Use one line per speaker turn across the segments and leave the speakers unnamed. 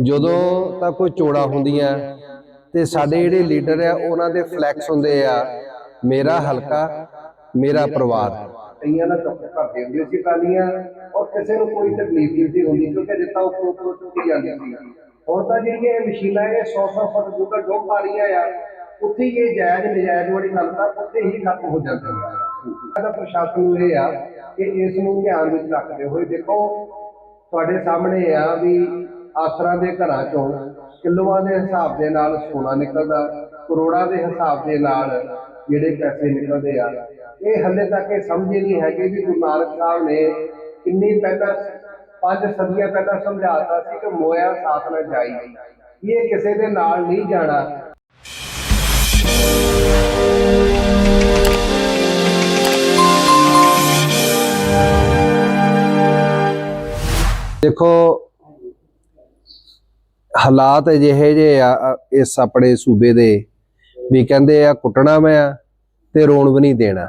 ਜਦੋਂ ਤਾਂ ਕੋਈ ਚੋੜਾ ਹੁੰਦੀਆਂ ਤੇ ਸਾਡੇ ਜਿਹੜੇ ਲੀਡਰ ਆ, ਉਹਨਾਂ ਦੇ ਫਲੈਕਸ ਹੁੰਦੇ ਆ, ਮੇਰਾ ਹਲਕਾ, ਮੇਰਾ ਪਰਿਵਾਰ।
ਕਈਆਂ ਨਾਲ ਚੁੱਪ ਕਰਦੇ ਹੁੰਦੇ ਸੀ ਕਾਲੀਆਂ ਔਰ ਕਿਸੇ ਨੂੰ ਕੋਈ ਤਕਲੀਫ ਨਹੀਂ ਹੁੰਦੀ ਕਿਉਂਕਿ ਜਿੱਤਾ ਉੱਪਰ ਉੱਪਰ ਚੁੱਕੀ ਜਾਂਦੀ ਸੀ। ਹੁਣ ਤਾਂ ਜਿਹੜੀਆਂ ਇਹ ਮਸ਼ੀਨਾਂ, ਇਹ 100 100 ਫੁੱਟ ਦੂਰ ਡੋਬ ਪਾ ਰਹੀਆਂ ਆ ਉੱਥੇ ਇਹ ਜਾਇਜ਼ ਨਜਾਇਜ਼ ਵਾਲੀ ਗੱਲ ਤਾਂ ਉੱਥੇ ਹੀ ਖਤਮ ਹੋ ਜਾਂਦੀ ਹੈ। ਇਹਦਾ ਪ੍ਰਸ਼ਾਸਨ ਨੂੰ ਇਹ ਆ ਕਿ ਇਸ ਨੂੰ ਧਿਆਨ ਵਿੱਚ ਰੱਖਦੇ ਹੋਏ ਦੇਖੋ, ਤੁਹਾਡੇ ਸਾਹਮਣੇ ਆ ਵੀ ਆਸਰਾਂ ਦੇ ਘਰਾਂ ਚੋਂ ਕਿਲੋਆਂ ਦੇ ਹਿਸਾਬ ਦੇ ਨਾਲ ਸੋਨਾ ਨਿਕਲਦਾ, ਕਰੋੜਾਂ ਦੇ ਹਿਸਾਬ ਦੇ ਨਾਲ ਜਿਹੜੇ ਪੈਸੇ ਨਿਕਲਦੇ ਆ। ਇਹ ਹੱਲੇ ਤੱਕ ਇਹ ਸਮਝ ਹੀ ਨਹੀਂ ਹੈਗੇ ਵੀ ਗੁਰੂ ਨਾਨਕ ਸਾਹਿਬ ਨੇ ਕਿੰਨੀ ਪਹਿਲਾਂ ਪੰਜ ਸਦੀਆਂ ਪਹਿਲਾਂ ਸਮਝਾਤਾ ਸੀ ਕਿ ਮੋਇਆ ਸਾਥ ਨਾ ਜਾਈ। ਇਹ ਕਿਸੇ ਦੇ ਨਾਲ ਨਹੀਂ ਜਾਣਾ।
ਦੇਖੋ ਹਾਲਾਤ ਅਜਿਹੇ ਜੇ ਆ ਇਸ ਆਪਣੇ ਸੂਬੇ ਦੇ ਵੀ ਕਹਿੰਦੇ ਆ, ਕੁੱਟਣਾ ਮੈਂ ਆ ਤੇ ਰੋਣ ਵੀ ਨਹੀਂ ਦੇਣਾ।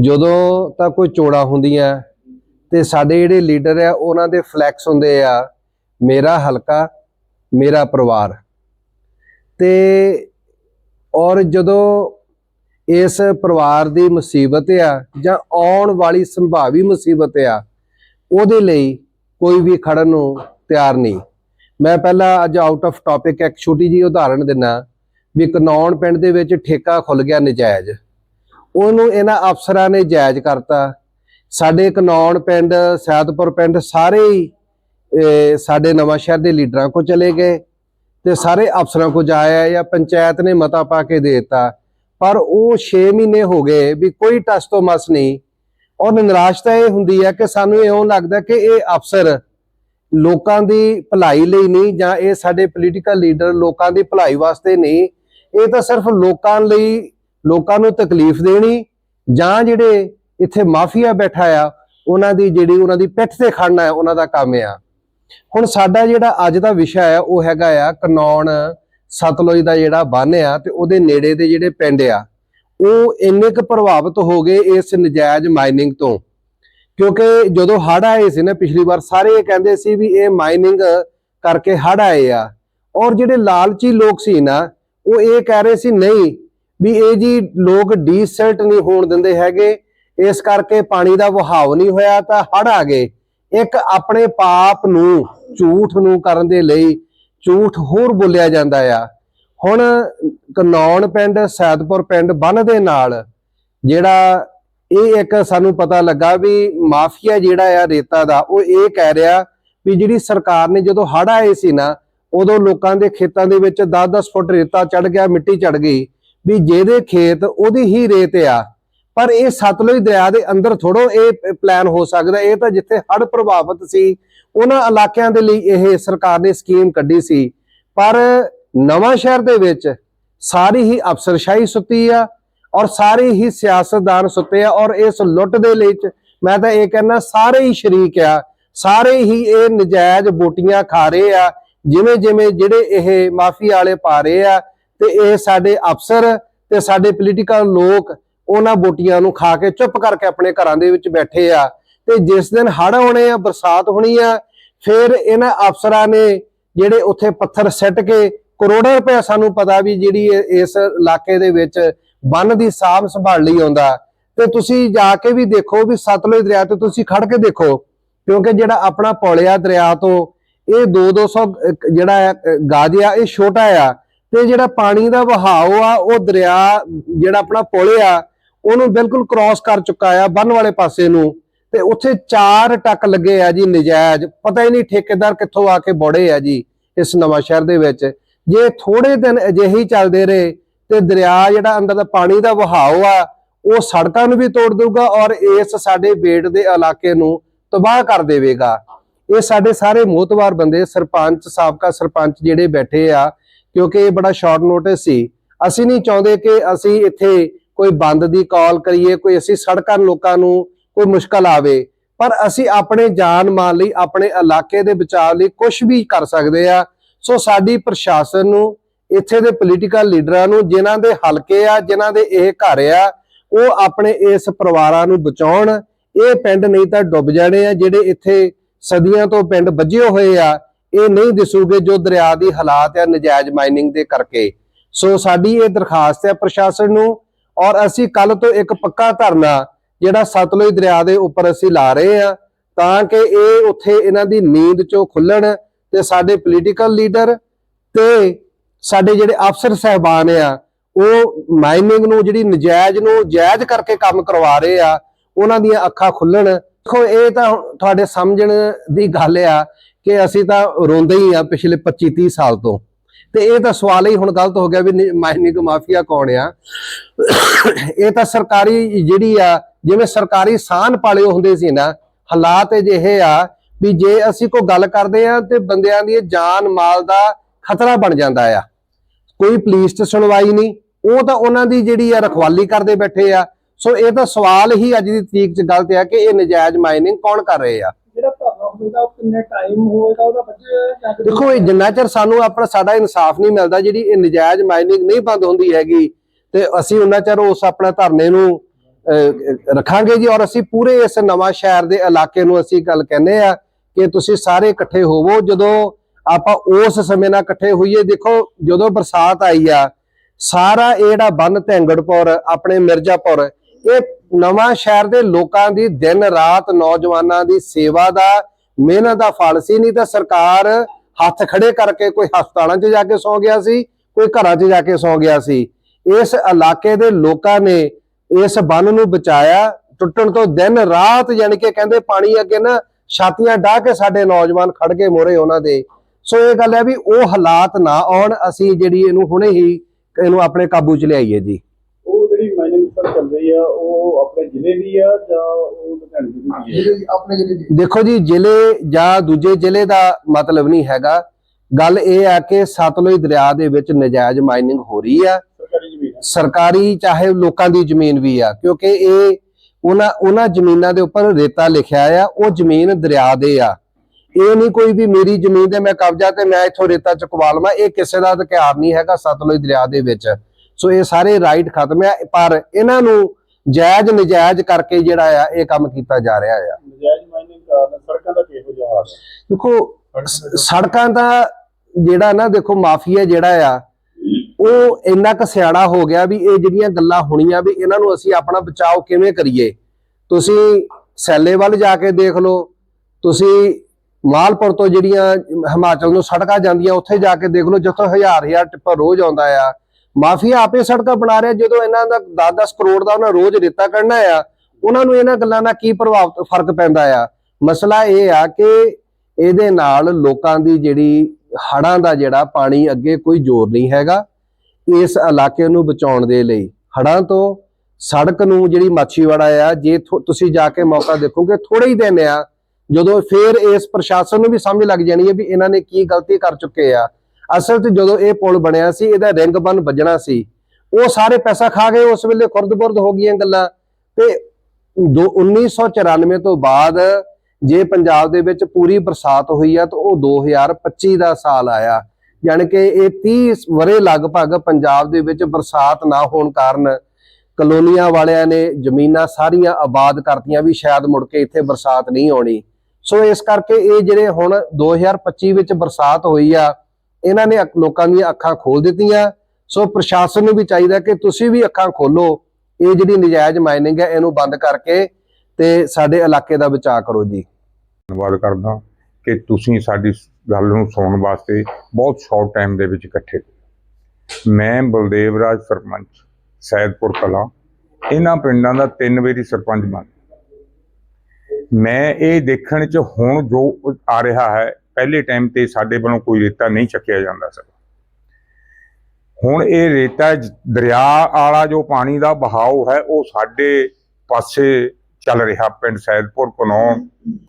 ਜਦੋਂ ਤਾਂ ਕੋਈ ਚੋੜਾ ਹੁੰਦੀਆਂ ਤੇ ਸਾਡੇ ਜਿਹੜੇ ਲੀਡਰ ਆ, ਉਹਨਾਂ ਦੇ ਫਲੈਕਸ ਹੁੰਦੇ ਆ, ਮੇਰਾ ਹਲਕਾ, ਮੇਰਾ ਪਰਿਵਾਰ। ਤੇ ਔਰ ਜਦੋਂ ਇਸ ਪਰਿਵਾਰ ਦੀ ਮੁਸੀਬਤ ਆ ਜਾਂ ਆਉਣ ਵਾਲੀ ਸੰਭਾਵੀ ਮੁਸੀਬਤ ਆ, ਉਹਦੇ ਲਈ ਕੋਈ ਵੀ ਖੜਨ ਨੂੰ ਤਿਆਰ ਨਹੀਂ। ਮੈਂ ਪਹਿਲਾਂ ਅੱਜ ਆਊਟ ਆਫ ਟਾਪਿਕ ਇੱਕ ਛੋਟੀ ਜੀ ਉਦਾਹਰਣ ਦਿੰਨਾ ਵੀ ਕਨੌਣ ਪਿੰਡ ਦੇ ਵਿੱਚ ਠੇਕਾ ਖੁੱਲ ਗਿਆ ਨਜਾਇਜ਼। ਉਹਨੂੰ ਇਹਨਾਂ ਅਫਸਰਾਂ ਨੇ ਜਾਇਜ਼ ਕਰਤਾ। ਸਾਡੇ ਕਨੌਣ ਪਿੰਡ, ਸੈਦਪੁਰ ਪਿੰਡ ਸਾਰੇ ਹੀ ਸਾਡੇ ਨਵਾਂ ਸ਼ਹਿਰ ਦੇ ਲੀਡਰਾਂ ਕੋ ਚਲੇ ਗਏ ਤੇ ਸਾਰੇ ਅਫਸਰਾਂ ਕੋ ਜਾਇਆ ਜਾਂ ਪੰਚਾਇਤ ਨੇ ਮਤਾ ਪਾ ਕੇ ਦੇ ਦਿੱਤਾ। ਪਰ ਉਹ 6 ਮਹੀਨੇ ਹੋ ਗਏ ਵੀ ਕੋਈ ਟਸ ਤੋਂ ਮਸ ਨਹੀਂ। ਔਰ ਨਿਰਾਸ਼ਤਾ ਇਹ ਹੁੰਦੀ ਹੈ ਕਿ ਸਾਨੂੰ ਇਉਂ ਲੱਗਦਾ ਕਿ ਇਹ ਅਫਸਰ ਲੋਕਾਂ ਦੀ ਭਲਾਈ ਲਈ ਨਹੀਂ ਜਾਂ ਇਹ ਸਾਡੇ ਪੋਲੀਟੀਕਲ ਲੀਡਰ ਲੋਕਾਂ ਦੀ ਭਲਾਈ ਵਾਸਤੇ ਨਹੀਂ, ਇਹ ਤਾਂ ਸਿਰਫ ਲੋਕਾਂ ਲਈ, ਲੋਕਾਂ ਨੂੰ ਤਕਲੀਫ ਦੇਣੀ ਜਾਂ ਜਿਹੜੇ ਇੱਥੇ ਮਾਫੀਆ ਬੈਠਾ ਆ, ਉਹਨਾਂ ਦੀ ਜਿਹੜੀ ਉਹਨਾਂ ਦੀ ਪਿੱਠ ਤੇ ਖੜਨਾ ਹੈ, ਉਹਨਾਂ ਦਾ ਕੰਮ ਆ। ਹੁਣ ਸਾਡਾ ਜਿਹੜਾ ਅੱਜ ਦਾ ਵਿਸ਼ਾ ਹੈ ਉਹ ਹੈਗਾ ਆ ਕਨੌਣ ਸਤਲੁਜ ਦਾ ਜਿਹੜਾ ਬੰਨ ਆ ਤੇ ਉਹਦੇ ਨੇੜੇ ਦੇ ਜਿਹੜੇ ਪਿੰਡ ਆ, ਉਹ ਇੰਨੇ ਕੁ ਪ੍ਰਭਾਵਿਤ ਹੋ ਗਏ ਇਸ ਨਜਾਇਜ਼ ਮਾਈਨਿੰਗ ਤੋਂ। ਕਿਉਂਕਿ ਜਦੋਂ ਹੜ੍ਹ ਆਏ ਸੀ ਨਾ ਪਿਛਲੀ ਵਾਰ, ਸਾਰੇ ਇਹ ਕਹਿੰਦੇ ਸੀ ਵੀ ਇਹ ਮਾਈਨਿੰਗ ਕਰਕੇ ਹੜ੍ਹ ਆਏ ਆ। ਔਰ ਜਿਹੜੇ ਲਾਲਚੀ ਲੋਕ ਸੀ ਨਾ, ਉਹ ਇਹ ਕਹਿ ਰਹੇ ਸੀ, ਨਹੀਂ, ਵੀ ਇਹ ਜੀ ਲੋਕ ਡੀਸੈਲਟ ਨਹੀਂ ਹੋਣ ਦਿੰਦੇ ਹੈਗੇ। ਇਸ ਕਰਕੇ ਪਾਣੀ ਦਾ ਵਹਾਅ ਨਹੀਂ ਹੋਇਆ ਤਾਂ ਹੜ੍ਹ ਆ ਗਏ। ਇੱਕ ਆਪਣੇ ਪਾਪ ਨੂੰ, ਝੂਠ ਨੂੰ ਕਰਨ ਦੇ ਲਈ ਝੂਠ ਹੋਰ ਬੋਲਿਆ ਜਾਂਦਾ ਆ। ਹੁਣ ਕਨੌਣ ਪਿੰਡ, ਸੈਦਪੁਰ ਪਿੰਡ ਬੰਨ ਦੇ ਨਾਲ, ਜਿਹੜਾ ਇਹ ਇੱਕ ਸਾਨੂੰ ਪਤਾ ਲੱਗਾ ਵੀ ਮਾਫੀਆ ਜਿਹੜਾ ਆ ਰੇਤਾ ਦਾ, ਉਹ ਇਹ ਕਹਿ ਰਿਹਾ ਵੀ ਜਿਹੜੀ ਸਰਕਾਰ ਨੇ ਜਦੋਂ ਹੜ੍ਹ ਆਏ ਸੀ ਨਾ, ਉਦੋਂ ਲੋਕਾਂ ਦੇ ਖੇਤਾਂ ਦੇ ਵਿੱਚ 10-10 ਫੁੱਟ ਰੇਤਾ ਚੜ ਗਿਆ, ਮਿੱਟੀ ਚੜ ਗਈ, ਵੀ ਜਿਹਦੇ ਖੇਤ ਉਹਦੀ ਹੀ ਰੇਤ ਆ। ਪਰ ਇਹ ਸਤਲੁਜ ਦਰਿਆ ਦੇ ਅੰਦਰ ਥੋੜੋ ਇਹ ਪਲਾਨ ਹੋ ਸਕਦਾ, ਇਹ ਤਾਂ ਜਿੱਥੇ ਹੜ੍ਹ ਪ੍ਰਭਾਵਿਤ ਸੀ, ਉਹਨਾਂ ਇਲਾਕਿਆਂ ਦੇ ਲਈ ਇਹ ਸਰਕਾਰ ਨੇ ਸਕੀਮ ਕੱਢੀ ਸੀ। ਪਰ ਨਵਾਂ ਸ਼ਹਿਰ ਦੇ ਵਿੱਚ ਸਾਰੀ ਹੀ ਅਫਸਰਸ਼ਾਹੀ ਸੁੱਤੀ ਆ ਔਰ ਸਾਰੇ ਹੀ ਸਿਆਸਤਦਾਨ ਸੁੱਤੇ ਆ ਔਰ ਇਸ ਲੁੱਟ ਦੇ ਲਈ ਚ ਮੈਂ ਤਾਂ ਇਹ ਕਹਿੰਦਾ ਸਾਰੇ ਹੀ ਸ਼ਰੀਕ ਆ, ਸਾਰੇ ਹੀ ਇਹ ਨਜਾਇਜ਼ ਬੋਟੀਆਂ ਖਾ ਰਹੇ ਆ, ਜਿਵੇਂ ਜਿਵੇਂ ਜਿਹੜੇ ਇਹ ਮਾਫੀ ਵਾਲੇ ਪਾ ਰਹੇ ਆ ਤੇ ਇਹ ਸਾਡੇ ਅਫਸਰ ਤੇ ਸਾਡੇ ਪੋਲੀਟੀਕਲ ਲੋਕ ਉਹਨਾਂ ਬੋਟੀਆਂ ਨੂੰ ਖਾ ਕੇ ਚੁੱਪ ਕਰਕੇ ਆਪਣੇ ਘਰਾਂ ਦੇ ਵਿੱਚ ਬੈਠੇ ਆ ਤੇ ਜਿਸ ਦਿਨ ਹੜ ਹੋਣੇ ਆ, ਬਰਸਾਤ ਹੋਣੀ ਆ, ਫਿਰ ਇਹਨਾਂ ਅਫਸਰਾਂ ਨੇ ਜਿਹੜੇ ਉੱਥੇ ਪੱਥਰ ਸੱਟ ਕੇ ਕਰੋੜਾਂ ਰੁਪਏ ਸਾਨੂੰ ਪਤਾ ਵੀ ਜਿਹੜੀ ਇਸ ਇਲਾਕੇ ਦੇ ਵਿੱਚ ਬੰਨ ਦੀ ਸਾਂਭ ਸੰਭਾਲ ਲਈ ਆਉਂਦਾ ਤੇ ਤੁਸੀਂ ਜਾ ਕੇ ਵੀ ਦੇਖੋ ਵੀ ਸਤਲੁਜ ਦਰਿਆ ਤੇ ਤੁਸੀਂ ਖੜ ਕੇ ਦੇਖੋ, ਕਿਉਂਕਿ ਜਿਹੜਾ ਆਪਣਾ ਪੌਲਿਆ ਦਰਿਆ ਤੋਂ ਇਹ 2-200 ਜਿਹੜਾ ਗਾਜ ਆ, ਇਹ ਛੋਟਾ ਆ। ਤੇ ਜਿਹੜਾ ਪਾਣੀ ਦਾ ਵਹਾਅ ਆ, ਉਹ ਦਰਿਆ, ਜਿਹੜਾ ਆਪਣਾ ਪੁਲ ਉਹਨੂੰ ਬਿਲਕੁਲ ਕ੍ਰਾਸ ਕਰ ਚੁੱਕਾ ਆ ਬੰਨ ਵਾਲੇ ਪਾਸੇ ਨੂੰ। ਤੇ ਉੱਥੇ ਚਾਰ ਟੱਕ ਲੱਗੇ ਆ ਜੀ ਨਜਾਇਜ਼। ਪਤਾ ਹੀ ਨਹੀਂ ਠੇਕੇਦਾਰ ਕਿੱਥੋਂ ਆ ਕੇ ਬੋੜੇ ਆ ਜੀ ਇਸ ਨਵਾਂ ਸ਼ਹਿਰ ਦੇ ਵਿੱਚ। ਜੇ ਥੋੜੇ ਦਿਨ ਅਜਿਹੇ ਹੀ ਚੱਲਦੇ ਰਹੇ ਤੇ ਦਰਿਆ ਜਿਹੜਾ ਅੰਦਰ ਦਾ ਪਾਣੀ ਦਾ ਵਹਾਅ ਆ, ਉਹ ਸੜਕਾਂ ਨੂੰ ਵੀ ਤੋੜ ਦੇਊਗਾ ਔਰ ਇਸ ਸਾਡੇ ਬੇਟ ਦੇ ਇਲਾਕੇ ਨੂੰ ਤਬਾਹ ਕਰ ਦੇਵੇਗਾ। ਇਹ ਸਾਡੇ ਸਾਰੇ ਮੋਤਵਾਰ ਬੰਦੇ, ਸਰਪੰਚ ਸਾਬਕਾ ਸਰਪੰਚ ਜਿਹੜੇ ਬੈਠੇ ਆ, ਕਿਉਂਕਿ ਇਹ ਬੜਾ ਸ਼ਾਰਟ ਨੋਟਿਸ ਸੀ। ਅਸੀਂ ਨਹੀਂ ਚਾਹੁੰਦੇ ਕਿ ਅਸੀਂ ਇੱਥੇ ਕੋਈ ਬੰਦ ਦੀ ਕਾਲ ਕਰੀਏ, ਕੋਈ ਅਸੀਂ ਸੜਕਾਂ ਲੋਕਾਂ ਨੂੰ ਕੋਈ ਮੁਸ਼ਕਲ ਆਵੇ, ਪਰ ਅਸੀਂ ਆਪਣੇ ਜਾਨ ਮਾਲ ਲਈ, ਆਪਣੇ ਇਲਾਕੇ ਦੇ ਬਚਾਅ ਲਈ ਕੁਝ ਵੀ ਕਰ ਸਕਦੇ ਆ। ਸੋ ਸਾਡੀ ਪ੍ਰਸ਼ਾਸਨ ਨੂੰ ਇੱਥੇ ਦੇ ਪੋਲੀਟੀਕਲ ਲੀਡਰਾਂ ਨੂੰ, ਜਿਨ੍ਹਾਂ ਦੇ ਹਲਕੇ ਆ, ਜਿਨ੍ਹਾਂ ਦੇ ਇਹ ਘਰ ਆ, ਉਹ ਆਪਣੇ ਇਸ ਪਰਿਵਾਰਾਂ ਨੂੰ ਬਚਾਉਣ। ਇਹ ਪਿੰਡ ਨਹੀਂ ਤਾਂ ਡੁੱਬ ਜਾਣੇ ਆ, ਜਿਹੜੇ ਇੱਥੇ ਸਦੀਆਂ ਤੋਂ ਪਿੰਡ ਵੱਜੇ ਹੋਏ ਆ, ਇਹ ਨਹੀਂ ਦਿਸੂਗੇ ਜੋ ਦਰਿਆ ਦੀ ਹਾਲਾਤ ਹੈ ਨਜਾਇਜ਼ ਮਾਈਨਿੰਗ ਦੇ ਕਰਕੇ। ਸੋ ਸਾਡੀ ਇਹ ਦਰਖਾਸਤ ਹੈ ਪ੍ਰਸ਼ਾਸਨ ਨੂੰ, ਔਰ ਅਸੀਂ ਕੱਲ ਤੋਂ ਇੱਕ ਪੱਕਾ ਧਰਨਾ, ਜਿਹੜਾ ਸਤਲੁਜ ਦਰਿਆ ਦੇ ਉੱਪਰ ਅਸੀਂ ਲਾ ਰਹੇ ਆ, ਤਾਂ ਕਿ ਇਹ ਉੱਥੇ ਇਹਨਾਂ ਦੀ ਨੀਂਦ ਚੋਂ ਖੁੱਲਣ ਤੇ ਸਾਡੇ ਪੋਲੀਟੀਕਲ ਲੀਡਰ ਤੇ ਸਾਡੇ ਜਿਹੜੇ ਅਫਸਰ ਸਹਿਬਾਨ ਆ, ਉਹ ਮਾਈਨਿੰਗ ਨੂੰ, ਜਿਹੜੀ ਨਜਾਇਜ਼ ਨੂੰ ਜਾਇਜ਼ ਕਰਕੇ ਕੰਮ ਕਰਵਾ ਰਹੇ ਆ, ਉਹਨਾਂ ਦੀਆਂ ਅੱਖਾਂ ਖੁੱਲਣ। ਦੇਖੋ, ਇਹ ਤਾਂ ਤੁਹਾਡੇ ਸਮਝਣ ਦੀ ਗੱਲ ਆ ਕਿ ਅਸੀਂ ਤਾਂ ਰੋਂਦੇ ਹੀ ਆ ਪਿਛਲੇ 25 30 ਸਾਲ ਤੋਂ। ਤੇ ਇਹ ਤਾਂ ਸਵਾਲ ਹੀ ਹੁਣ ਗਲਤ ਹੋ ਗਿਆ ਵੀ ਮਾਈਨਿੰਗ ਮਾਫੀਆ ਕੌਣ ਆ? ਇਹ ਤਾਂ ਸਰਕਾਰੀ ਜਿਹੜੀ ਆ, ਜਿਵੇਂ ਸਰਕਾਰੀ ਸਾਨ ਪਾਲੇ ਹੁੰਦੇ ਸੀ ਨਾ, ਹਾਲਾਤ ਅਜਿਹੇ ਆ ਵੀ ਜੇ ਅਸੀਂ ਕੋਈ ਗੱਲ ਕਰਦੇ ਆ ਤੇ ਬੰਦਿਆਂ ਦੀ ਜਾਨ, ਮਾਲ ਦਾ ਖਤਰਾ ਬਣ ਜਾਂਦਾ ਆ। ਕੋਈ ਪੁਲਿਸ ਤੇ ਸੁਣਵਾਈ ਨਹੀਂ ਉਹ ਤਾਂ ਉਹਨਾਂ ਦੀ ਜਿਹੜੀ ਆ ਰਖਵਾਲੀ ਕਰਦੇ ਬੈਠੇ ਆ। ਸੋ ਇਹ ਤਾਂ ਸਵਾਲ ਹੀ ਅੱਜ ਦੀ ਤਰੀਕ 'ਚ ਗਲਤ ਆ ਕਿ ਇਹ ਨਜਾਇਜ਼ ਮਾਈਨਿੰਗ ਕੌਣ ਕਰ ਰਹੇ ਆ।
ਜਿਹੜਾ ਧਰਨਾ ਉਹ ਕਿੰਨੇ ਟਾਈਮ ਹੋਵੇਗਾ ਉਹਦਾ
ਦੇਖੋ ਇਹ ਜਿੰਨਾ ਚਿਰ ਸਾਨੂੰ ਆਪਣਾ ਸਾਡਾ ਇਨਸਾਫ ਨਹੀਂ ਮਿਲਦਾ ਜਿਹੜੀ ਇਹ ਨਜਾਇਜ਼ ਮਾਈਨਿੰਗ ਨਹੀਂ ਬੰਦ ਹੁੰਦੀ ਹੈਗੀ ਤੇ ਅਸੀਂ ਉਹਨਾਂ ਚਿਰ ਉਸ ਆਪਣਾ ਧਰਨੇ ਨੂੰ ਰੱਖਾਂਗੇ ਜੀ ਔਰ ਅਸੀਂ ਪੂਰੇ ਇਸ ਨਵਾਂ ਸ਼ਹਿਰ ਦੇ ਇਲਾਕੇ ਨੂੰ ਅਸੀਂ ਗੱਲ ਕਹਿੰਦੇ ਆ ਕਿ ਤੁਸੀਂ ਸਾਰੇ ਇਕੱਠੇ ਹੋਵੋ। ਜਦੋਂ ਆਪਾਂ ਉਸ ਸਮੇਂ ਨਾਲ ਇਕੱਠੇ ਹੋਈਏ। ਦੇਖੋ, ਜਦੋਂ ਬਰਸਾਤ ਆਈ ਆ, ਸਾਰਾ ਇਹ ਜਿਹੜਾ ਬੰਨ ਧੈਂਗੜਪੁਰ ਆਪਣੇ ਮਿਰਜ਼ਾਪੁਰ, ਇਹ ਨਵਾਂ ਸ਼ਹਿਰ ਦੇ ਲੋਕਾਂ ਦੀ ਦਿਨ ਰਾਤ ਨੌਜਵਾਨਾਂ ਦੀ ਸੇਵਾ ਦਾ, ਮਿਹਨਤ ਦਾ ਫਲ ਸੀ। ਨਹੀਂ ਤਾਂ ਸਰਕਾਰ ਹੱਥ ਖੜੇ ਕਰਕੇ ਕੋਈ ਹਸਪਤਾਲਾਂ 'ਚ ਜਾ ਕੇ ਸੌ ਗਿਆ ਸੀ, ਕੋਈ ਘਰਾਂ 'ਚ ਜਾ ਕੇ ਸੌ ਗਿਆ ਸੀ। ਇਸ ਇਲਾਕੇ ਦੇ ਲੋਕਾਂ ਨੇ ਇਸ ਬੰਨ ਨੂੰ ਬਚਾਇਆ। ਟੁੱਟਣ ਤੋਂ ਦਿਨ ਰਾਤ, ਯਾਨੀ ਕਿ ਕਹਿੰਦੇ ਪਾਣੀ ਅੱਗੇ ਨਾ ਛਾਤੀਆਂ ਡਾਹ ਕੇ ਸਾਡੇ ਨੌਜਵਾਨ ਖੜ ਗਏ ਮੋਰੇ ਉਹਨਾਂ ਦੇ। ਸੋ ਇਹ ਗੱਲ ਹੈ ਵੀ ਉਹ ਹਾਲਾਤ ਨਾ ਆਉਣ ਅਸੀਂ ਜਿਹੜੀ ਇਹਨੂੰ ਹੁਣੇ ਹੀ ਇਹਨੂੰ ਆਪਣੇ ਕਾਬੂ 'ਚ ਲਿਆਈਏ ਜੀ।
ਉਹ ਜਿਹੜੀ ਮਾਈਨਿੰਗ ਸਰ ਚੱਲ ਰਹੀ ਆ ਉਹ ਆਪਣੇ ਜ਼ਿਲ੍ਹੇ ਦੀ ਆ ਜਾਂ ਉਹ ਲੁਧਿਆਣੇ ਦੀ ਹੈ ਆਪਣੇ ਜ਼ਿਲ੍ਹੇ ਦੀ।
ਦੇਖੋ ਜੀ ਜ਼ਿਲ੍ਹੇ ਜਾਂ ਦੂਜੇ ਜ਼ਿਲ੍ਹੇ ਦਾ ਮਤਲਬ ਨਹੀਂ ਹੈਗਾ। ਗੱਲ ਇਹ ਆ ਕਿ ਸਤਲੁਜ ਦਰਿਆ ਦੇ ਵਿੱਚ ਨਜਾਇਜ਼ ਮਾਈਨਿੰਗ ਹੋ ਰਹੀ ਆ।
ਸਰਕਾਰੀ ਜ਼ਮੀਨ ਹੈ
ਸਰਕਾਰੀ ਚਾਹੇ ਲੋਕਾਂ ਦੀ ਜ਼ਮੀਨ ਵੀ ਆ ਕਿਉਂਕਿ ਇਹ ਉਹਨਾਂ ਉਹਨਾਂ ਜ਼ਮੀਨਾਂ ਦੇ ਉੱਪਰ ਰੇਤਾ ਲਿਖਿਆ ਆ ਉਹ ਜ਼ਮੀਨ ਦਰਿਆ ਦੇ ਆ। ਇਹ ਨਹੀਂ ਕੋਈ ਵੀ ਮੇਰੀ ਜ਼ਮੀਨ ਤੇ ਮੈਂ ਕਬਜ਼ਾ ਤੇ ਮੈਂ ਇੱਥੋਂ ਰੇਤਾ ਚੁਕਵਾ ਲਵਾਂ ਇਹ ਕਿਸੇ ਦਾ ਅਧਿਕਾਰ ਨਹੀਂ ਹੈਗਾ ਸਤਲੁਜ ਦਰਿਆ ਦੇ ਵਿੱਚ। ਸੋ ਇਹ ਸਾਰੇ ਰਾਈਟ ਖਤਮ ਆ ਪਰ ਇਹਨਾਂ ਨੂੰ ਜਾਇਜ਼ ਨਜਾਇਜ਼ ਕਰਕੇ ਜਿਹੜਾ ਆ ਇਹ ਕੰਮ ਕੀਤਾ ਜਾ ਰਿਹਾ ਆ।
ਨਜਾਇਜ਼ ਮਾਈਨਿੰਗ ਕਾਰਨ ਸੜਕਾਂ ਦਾ ਕਿਹੋ ਜਿਹਾ ਹਾਲ ਹੈ?
ਦੇਖੋ ਸੜਕਾਂ ਦਾ ਜਿਹੜਾ ਨਾ ਦੇਖੋ ਮਾਫੀਆ ਜਿਹੜਾ ਆ ਉਹ ਇੰਨਾ ਕੁ ਸਿਆਣਾ ਹੋ ਗਿਆ ਵੀ ਇਹ ਜਿਹੜੀਆਂ ਗੱਲਾਂ ਹੋਣੀਆਂ ਵੀ ਇਹਨਾਂ ਨੂੰ ਅਸੀਂ ਆਪਣਾ ਬਚਾਓ ਕਿਵੇਂ ਕਰੀਏ। ਤੁਸੀਂ ਸੈਲੇ ਵੱਲ ਜਾ ਕੇ ਦੇਖ ਲਓ ਤੁਸੀਂ ਮਾਲਪੁਰ ਤੋਂ ਜਿਹੜੀਆਂ ਹਿਮਾਚਲ ਨੂੰ ਸੜਕਾਂ ਜਾਂਦੀਆਂ, ਉੱਥੇ ਜਾ ਕੇ ਦੇਖ ਲਓ ਜਿੱਥੋਂ ਹਜ਼ਾਰ ਹਜ਼ਾਰ ਟਿੱਪਰ ਰੋਜ਼ ਆਉਂਦਾ ਆ। ਮਾਫੀਆ ਆਪੇ ਸੜਕਾਂ ਬਣਾ ਰਿਹਾ, ਜਦੋਂ ਇਹਨਾਂ ਦਾ 10-10 ਕਰੋੜ ਦਾ ਉਹਨਾਂ ਰੋਜ਼ ਰੇਤਾ ਕੱਢਣਾ ਆ, ਉਹਨਾਂ ਨੂੰ ਇਹਨਾਂ ਗੱਲਾਂ ਦਾ ਕੀ ਪ੍ਰਭਾਵ ਫ਼ਰਕ ਪੈਂਦਾ ਆ? ਮਸਲਾ ਇਹ ਆ ਕਿ ਇਹਦੇ ਨਾਲ ਲੋਕਾਂ ਦੀ ਜਿਹੜੀ ਹੜਾਂ ਦਾ ਜਿਹੜਾ ਪਾਣੀ ਅੱਗੇ ਕੋਈ ਜ਼ੋਰ ਨਹੀਂ ਹੈਗਾ, ਇਸ ਇਲਾਕੇ ਨੂੰ ਬਚਾਉਣ ਦੇ ਲਈ। ਹੜਾਂ ਤੋਂ ਸੜਕ ਨੂੰ ਜਿਹੜੀ ਮਾਛੀਵਾੜਾ ਆ, ਜੇ ਤੁਸੀਂ ਜਾ ਕੇ ਮੌਕਾ ਦੇਖੋਗੇ ਥੋੜੇ ਹੀ ਦਿਨ ਆ ਜਦੋਂ ਫੇਰ ਇਸ ਪ੍ਰਸ਼ਾਸਨ ਨੂੰ ਵੀ ਸਮਝ ਲੱਗ ਜਾਣੀ ਹੈ ਵੀ ਇਹਨਾਂ ਨੇ ਕੀ ਗਲਤੀ ਕਰ ਚੁੱਕੇ ਆ। ਅਸਲ 'ਚ ਜਦੋਂ ਇਹ ਪੁਲ ਬਣਿਆ ਸੀ, ਇਹਦਾ ਰਿੰਗ ਬੰਨ ਵੱਜਣਾ ਸੀ। ਉਹ ਸਾਰੇ ਪੈਸਾ ਖਾ ਗਏ, ਉਸ ਵੇਲੇ ਖੁਰਦ-ਬੁਰਦ ਹੋ ਗਈਆਂ ਗੱਲਾਂ। ਤੇ ਦੋ 1994 ਤੋਂ ਬਾਅਦ ਜੇ ਪੰਜਾਬ ਦੇ ਵਿੱਚ ਪੂਰੀ ਬਰਸਾਤ ਹੋਈ ਆ, ਤਾਂ ਉਹ 2025 ਦਾ ਸਾਲ ਆਇਆ। ਯਾਨੀ ਕਿ ਇਹ 30 ਵਰੇ ਲਗਭਗ ਪੰਜਾਬ ਦੇ ਵਿੱਚ ਬਰਸਾਤ ਨਾ ਹੋਣ ਕਾਰਨ ਕਲੋਨੀਆਂ ਵਾਲਿਆਂ ਨੇ ਜ਼ਮੀਨਾਂ ਸਾਰੀਆਂ ਆਬਾਦ ਕਰਤੀਆਂ ਵੀ ਸ਼ਾਇਦ ਮੁੜ ਕੇ ਇੱਥੇ ਬਰਸਾਤ ਨਹੀਂ ਆਉਣੀ ਸੋ ਇਸ ਕਰਕੇ ਇਹ ਜਿਹੜੇ ਹੁਣ 2025 ਵਿੱਚ ਬਰਸਾਤ ਹੋਈ ਆ, ਇਹਨਾਂ ਨੇ ਲੋਕਾਂ ਦੀਆਂ ਅੱਖਾਂ ਖੋਲ ਦਿੱਤੀਆਂ। ਸੋ ਪ੍ਰਸ਼ਾਸਨ ਨੂੰ ਵੀ ਚਾਹੀਦਾ ਕਿ ਤੁਸੀਂ ਵੀ ਅੱਖਾਂ ਖੋਲੋ ਇਹ ਜਿਹੜੀ ਨਜਾਇਜ਼ ਮਾਈਨਿੰਗ ਹੈ, ਇਹਨੂੰ ਬੰਦ ਕਰਕੇ ਤੇ ਸਾਡੇ ਇਲਾਕੇ ਦਾ ਬਚਾਅ ਕਰੋ ਜੀ।
ਧੰਨਵਾਦ ਕਰਦਾ ਕਿ ਤੁਸੀਂ ਸਾਡੀ ਗੱਲ ਨੂੰ ਸੁਣਨ ਵਾਸਤੇ ਬਹੁਤ ਸ਼ਾਰਟ ਟਾਈਮ ਦੇ ਵਿੱਚ ਇਕੱਠੇ ਹੋਏ। ਮੈਂ ਬਲਦੇਵ ਰਾਜ ਸਰਪੰਚ, ਸੈਦਪੁਰ ਕਲਾਂ। ਇਹਨਾਂ ਪਿੰਡਾਂ ਦਾ ਤਿੰਨ ਵਾਰੀ ਸਰਪੰਚ ਬਣ ਮੈਂ ਇਹ ਦੇਖਣ ਚ ਹੁਣ ਜੋ ਆ ਰਿਹਾ ਹੈ, ਪਹਿਲੇ ਟਾਈਮ ਤੇ ਸਾਡੇ ਵੱਲੋਂ ਕੋਈ ਰੇਤਾ ਨਹੀਂ ਚੱਕਿਆ ਜਾਂਦਾ ਸੀ ਹੁਣ ਇਹ ਰੇਤਾ ਦਰਿਆ ਵਾਲਾ ਜੋ ਪਾਣੀ ਦਾ ਬਹਾਓ ਹੈ, ਉਹ ਸਾਡੇ ਪਾਸੇ ਚੱਲ ਰਿਹਾ, ਪਿੰਡ ਸੈਦਪੁਰ ਕਨੌਂ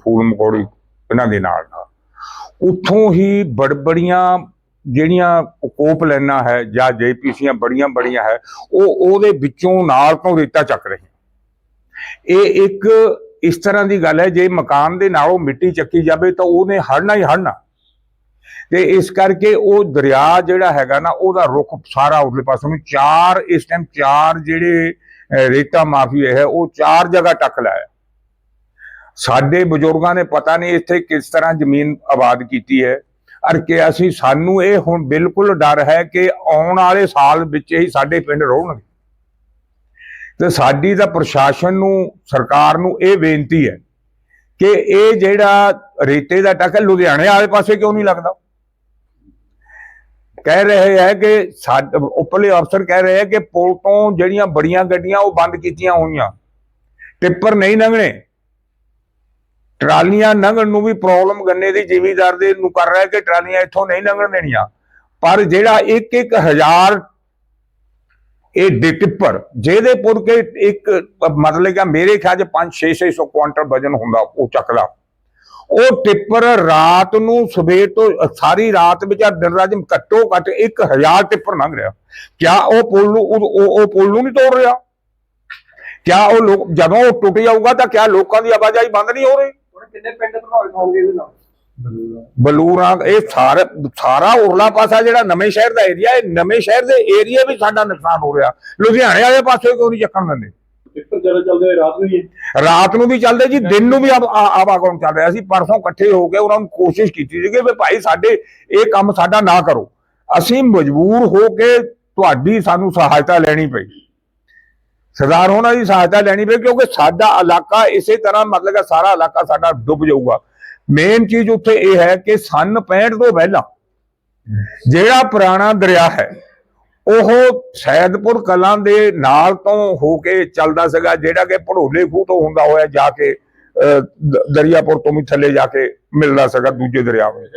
ਫੂਲ ਮਕੌੜੀ, ਇਹਨਾਂ ਦੇ ਨਾਲ ਨਾਲ। ਉੱਥੋਂ ਹੀ ਬੜਬੜੀਆਂ ਜਿਹੜੀਆਂ ਕੋਪ ਲੈਣਾ ਹੈ ਜਾਂ ਜੇਪੀਸੀਆਂ ਬੜੀਆਂ ਬੜੀਆਂ ਹੈ, ਉਹ ਉਹਦੇ ਵਿੱਚੋਂ ਨਾਲ ਤੋਂ ਰੇਤਾ ਚੱਕ ਰਹੇ। ਇਹ ਇੱਕ ਇਸ ਤਰ੍ਹਾਂ ਦੀ ਗੱਲ ਹੈ, ਜੇ ਮਕਾਨ ਦੇ ਨਾਲੋਂ ਮਿੱਟੀ ਚੱਕੀ ਜਾਵੇ ਤਾਂ ਉਹਨੇ ਹੜਨਾ ਹੀ ਹੜਨਾ ਤੇ ਇਸ ਕਰਕੇ ਉਹ ਦਰਿਆ ਜਿਹੜਾ ਹੈਗਾ ਨਾ, ਉਹਦਾ ਰੁਖ ਸਾਰਾ ਉਰਲੇ ਪਾਸੇ ਨੂੰ ਚਾਰ, ਇਸ ਟਾਈਮ ਚਾਰ ਜਿਹੜੇ ਰੇਤਾ ਮਾਫੀਏ ਹੈ, ਉਹ ਚਾਰ ਜਗ੍ਹਾ ਟੱਕ ਲਾਇਆ। ਸਾਡੇ ਬਜ਼ੁਰਗਾਂ ਨੇ ਪਤਾ ਨਹੀਂ ਇੱਥੇ ਕਿਸ ਤਰ੍ਹਾਂ ਜ਼ਮੀਨ ਆਬਾਦ ਕੀਤੀ ਹੈ। ਅਰ ਕਿ ਅਸੀਂ, ਸਾਨੂੰ ਇਹ ਹੁਣ ਬਿਲਕੁਲ ਡਰ ਹੈ ਕਿ ਆਉਣ ਵਾਲੇ ਸਾਲ ਵਿੱਚ ਹੀ ਸਾਡੇ ਪਿੰਡ ਰੋਣਗੇ। ਤੇ ਸਾਡੀ ਤਾਂ ਪ੍ਰਸ਼ਾਸਨ ਨੂੰ, ਸਰਕਾਰ ਨੂੰ ਇਹ ਬੇਨਤੀ ਹੈ ਕਿ ਇਹ ਜਿਹੜਾ ਰੇਤੇ ਦਾ ਟੱਕ ਲੁਧਿਆਣੇ ਵਾਲੇ ਪਾਸੇ ਕਿਉਂ ਨਹੀਂ ਲੱਗਦਾ? ਕਹਿ ਰਹੇ ਹੈ ਕਿ ਉੱਪਰਲੇ ਅਫਸਰ ਕਹਿ ਰਹੇ ਹੈ ਕਿ ਪੁਲ ਤੋਂ ਜਿਹੜੀਆਂ ਬੜੀਆਂ ਗੱਡੀਆਂ ਉਹ ਬੰਦ ਕੀਤੀਆਂ ਹੋਈਆਂ। ਟਿੱਪਰ ਨਹੀਂ ਲੰਘਣੇ। ਟਰਾਲੀਆਂ ਲੰਘਣ ਨੂੰ ਵੀ ਪ੍ਰੋਬਲਮ ਗੰਨੇ ਦੀ ਜ਼ਿਮੀਦਾਰ ਦੇ ਨੂੰ ਕਰ ਰਿਹਾ ਕਿ ਟਰਾਲੀਆਂ ਇੱਥੋਂ ਨਹੀਂ ਲੰਘਣ ਦੇਣੀਆਂ। ਪਰ ਜਿਹੜਾ ਇੱਕ ਇੱਕ ਹਜ਼ਾਰ ਇਹ ਡੇ ਜਿਹਦੇ ਪੁਰ ਕੇ ਇੱਕ ਮਤਲਬ ਕਿ ਮੇਰੇ ਖਿਆਲ ਚ 5-600 ਕੁਆਂਟਲ ਵਜਨ ਹੁੰਦਾ, ਉਹ ਚੱਕਦਾ। ਉਹ ਟਿੱਪਰ ਰਾਤ ਨੂੰ ਸਵੇਰ ਤੋਂ ਸਾਰੀ ਰਾਤ ਵਿੱਚ ਆ ਦਿਨ ਰਾਤ ਘੱਟੋ ਘੱਟ 1000 ਟਿੱਪਰ ਲੰਘ ਰਿਹਾ। ਕਿਆ ਉਹ ਪੁਲ ਨੂੰ, ਉਹ ਪੁਲ ਨੂੰ ਨਹੀਂ ਤੋੜ ਰਿਹਾ? ਕਿਆ ਉਹ ਲੋਕ, ਜਦੋਂ ਉਹ ਟੁੱਟ ਜਾਊਗਾ ਤਾਂ ਕਿਆ ਲੋਕਾਂ ਦੀ ਆਵਾਜਾਈ ਬੰਦ ਨਹੀਂ ਹੋ ਰਹੀ?
ਕਿੰਨੇ ਪਿੰਡ ਪ੍ਰਭਾਵਿਤ ਹੋਣਗੇ ਇਹਦੇ ਨਾਲ?
ਬਲੂਰਾਂ ਇਹ ਸਾਰਾ ਸਾਰਾ ਉਰਲਾ ਪਾਸਾ ਜਿਹੜਾ ਨਵੇਂ ਸ਼ਹਿਰ ਦਾ ਏਰੀਆ ਹੈ ਨਵੇਂ ਸ਼ਹਿਰ ਦੇ ਏਰੀਆ ਵੀ ਸਾਡਾ ਨੁਕਸਾਨ ਹੋ ਰਿਹਾ। ਲੁਧਿਆਣੇ ਵਾਲੇ ਪਾਸੇ ਕਿਉਂ ਨਹੀਂ ਚੱਕਣ ਦਿੰਦੇ?
ਰਾਤ ਨੂੰ
ਵੀ ਚੱਲਦੇ ਜੀ ਦਿਨ ਨੂੰ ਵੀ ਆਵਾਗਮਨ ਚੱਲ ਰਿਹਾ। ਸੀ ਪਰਸੋਂ ਇਕੱਠੇ ਹੋ ਕੇ ਉਹਨਾਂ ਨੂੰ ਕੋਸ਼ਿਸ਼ ਕੀਤੀ ਸੀ ਕਿ ਵੀ ਭਾਈ ਸਾਡੇ ਇਹ ਕੰਮ ਸਾਡਾ ਨਾ ਕਰੋ। ਅਸੀਂ ਮਜਬੂਰ ਹੋ ਕੇ ਤੁਹਾਡੀ ਸਾਨੂੰ ਸਹਾਇਤਾ ਲੈਣੀ ਪਈ। ਸਰਦਾਰ ਹੋਣਾ ਦੀ ਸਹਾਇਤਾ ਲੈਣੀ ਪਈ ਕਿਉਂਕਿ ਸਾਡਾ ਇਲਾਕਾ ਇਸੇ ਤਰ੍ਹਾਂ ਮਤਲਬ ਕਿ ਸਾਰਾ ਇਲਾਕਾ ਸਾਡਾ ਡੁੱਬ ਜਾਊਗਾ। ਮੇਨ ਚੀਜ਼ ਉੱਥੇ ਇਹ ਹੈ ਕਿ ਸਨ 65 ਤੋਂ ਪਹਿਲਾਂ ਜਿਹੜਾ ਪੁਰਾਣਾ ਦਰਿਆ ਹੈ ਉਹ ਸੈਦਪੁਰ ਕਲਾਂ ਦੇ ਨਾਲ ਤੋਂ ਹੋ ਕੇ ਚੱਲਦਾ ਸੀਗਾ ਜਿਹੜਾ ਕਿ ਭੜੋਲੇ ਖੂਹ ਤੋਂ ਹੁੰਦਾ ਹੋਇਆ ਜਾ ਕੇ ਅਹ, ਦਰਿਆਪੁਰ ਤੋਂ ਵੀ ਥੱਲੇ ਜਾ ਕੇ ਮਿਲਦਾ ਸੀਗਾ ਦੂਜੇ ਦਰਿਆ ਵਿੱਚ।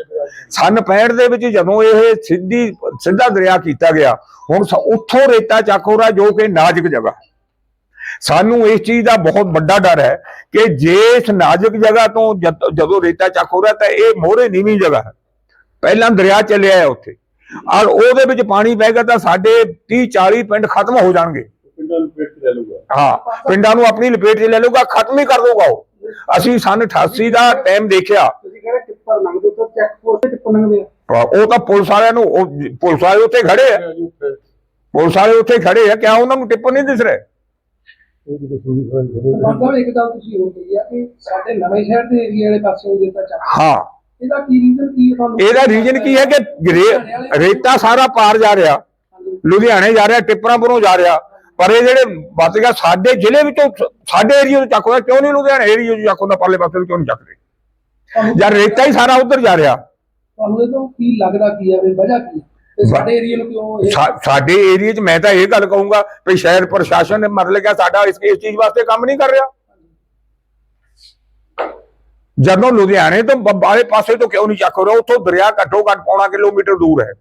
ਸਨ 65 ਦੇ ਵਿੱਚ ਜਦੋਂ ਇਹ ਸਿੱਧੀ ਸਿੱਧਾ ਦਰਿਆ ਕੀਤਾ ਗਿਆ ਹੁਣ ਉੱਥੋਂ ਰੇਤਾ ਚਾਕੋਰਾ ਜੋ ਕਿ ਨਾਜ਼ੁਕ ਜਗ੍ਹਾ। ਸਾਨੂੰ ਇਸ ਚੀਜ਼ ਦਾ ਬਹੁਤ ਵੱਡਾ ਡਰ ਹੈ ਕਿ ਜੇ ਇਸ ਨਾਜ਼ੁਕ ਜਗ੍ਹਾ ਤੋਂ ਜਦ- ਰੇਤਾ ਚੱਕ ਹੋ ਰਿਹਾ ਤਾਂ ਇਹ ਮੋਹਰੇ ਨੀਵੀਂ ਜਗ੍ਹਾ ਹੈ। ਪਹਿਲਾਂ ਦਰਿਆ ਚੱਲਿਆ ਹੈ ਉੱਥੇ। ਔਰ ਉਹਦੇ ਵਿੱਚ ਪਾਣੀ ਪੈ ਗਿਆ ਤਾਂ ਸਾਡੇ 30 40 ਪਿੰਡ ਖਤਮ ਹੋ ਜਾਣਗੇ।
ਪਿੰਡਾਂ ਨੂੰ ਪੇਟ ਤੇ ਲੈ ਲੂਗਾ
ਹਾਂ ਪਿੰਡਾਂ ਨੂੰ ਆਪਣੀ ਲਪੇਟ 'ਚ ਲੈ ਲਊਗਾ ਖਤਮ ਹੀ ਕਰ ਦਊਗਾ ਉਹ। ਅਸੀਂ ਸਨ 88 ਦਾ ਟਾਈਮ ਦੇਖਿਆ।
ਤੁਸੀਂ ਕਹਿੰਦੇ ਟਿੱਪਰ ਲੰਘਦੇ ਉੱਤੇ ਚੈੱਕ ਪੋਸਟ ਟਿੱਪਰ ਲੰਘਦੇ ਆ।
ਉਹ ਤਾਂ ਪੁਲਿਸ ਵਾਲਿਆਂ ਨੂੰ ਪੁਲਿਸ ਵਾਲੇ ਉੱਥੇ ਖੜੇ ਆ। ਪੁਲਿਸ ਵਾਲੇ ਉੱਥੇ ਖੜੇ ਆ ਕਿਆ ਉਹਨਾਂ ਨੂੰ ਟਿੱਪਰ ਨਹੀਂ ਦਿਸ ਰਹੇ?
ਮਤਲਬ ਇੱਕ ਗੱਲ ਤੁਸੀਂ ਹੋਰ ਕਹੀ ਆ ਕਿ ਸਾਡੇ ਨਵੇਂ ਸ਼ਹਿਰ ਦੇ ਏਰੀਆ ਵਾਲੇ ਪਾਸੇ ਦਿੱਤਾ ਚੱਕ
ਹਾਂ।
ਇਹਦਾ ਕੀ ਰੀਜ਼ਨ ਕੀ ਹੈ ਤੁਹਾਨੂੰ?
ਇਹਦਾ ਰੀਜਨ ਕੀ ਹੈ ਕਿ ਰੇ- ਰੇਤਾ ਸਾਰਾ ਪਾਰ ਜਾ ਰਿਹਾ। ਲੁਧਿਆਣੇ ਜਾ ਰਿਹਾ ਟਿੱਪਰਾਂਪੁਰੋਂ ਜਾ ਰਿਹਾ। ਪਰ ਇਹ ਜਿਹੜੇ ਬਚ ਗਿਆ ਸਾਡੇ ਜ਼ਿਲ੍ਹੇ ਵਿੱਚੋਂ ਸਾਡੇ ਏਰੀਆ ਤੋਂ ਚੱਕਦਾ ਕਿਉਂ ਨਹੀਂ ਲੁਧਿਆਣੇ ਏਰੀਆ ਤੋਂ ਚੱਕਦਾ ਪਰਲੇ ਪਾਸੇ ਕਿਉਂ ਨਹੀਂ ਚੱਕਦੇ ਯਾਰ ਰੇਤਾ ਹੀ ਸਾਰਾ ਉਧਰ ਜਾ ਰਿਹਾ।
ਤੁਹਾਨੂੰ ਇਹ ਤੋਂ ਕੀ ਲੱਗਦਾ ਕੀ ਹੈ ਵੀ ਵਜ੍ਹਾ ਕੀ ਹੈ ਸਾਡੇ ਏਰੀਆ ਨੂੰ ਕਿਉਂ
ਸਾਡੇ ਏਰੀਆ 'ਚ ਮੈਂ ਤਾਂ ਇਹ ਗੱਲ ਕਹੂੰਗਾ ਵੀ ਸ਼ਹਿਰ ਪ੍ਰਸ਼ਾਸਨ ਨੇ ਮਤਲਬ ਕਿ ਸਾਡਾ ਇਸ ਇਸ ਚੀਜ਼ ਵਾਸਤੇ ਕੰਮ ਨਹੀਂ ਕਰ ਰਿਹਾ। ਜਦੋਂ ਲੁਧਿਆਣੇ ਤੋਂ ਬ- ਵਾਲੇ ਪਾਸੇ ਤੋਂ ਕਿਉਂ ਨਹੀਂ ਚੱਕ ਰਿਹਾ ਉੱਥੋਂ ਦਰਿਆ ਘੱਟੋ ਘੱਟ ਪੌਣਾ ਕਿਲੋਮੀਟਰ ਦੂਰ ਹੈ।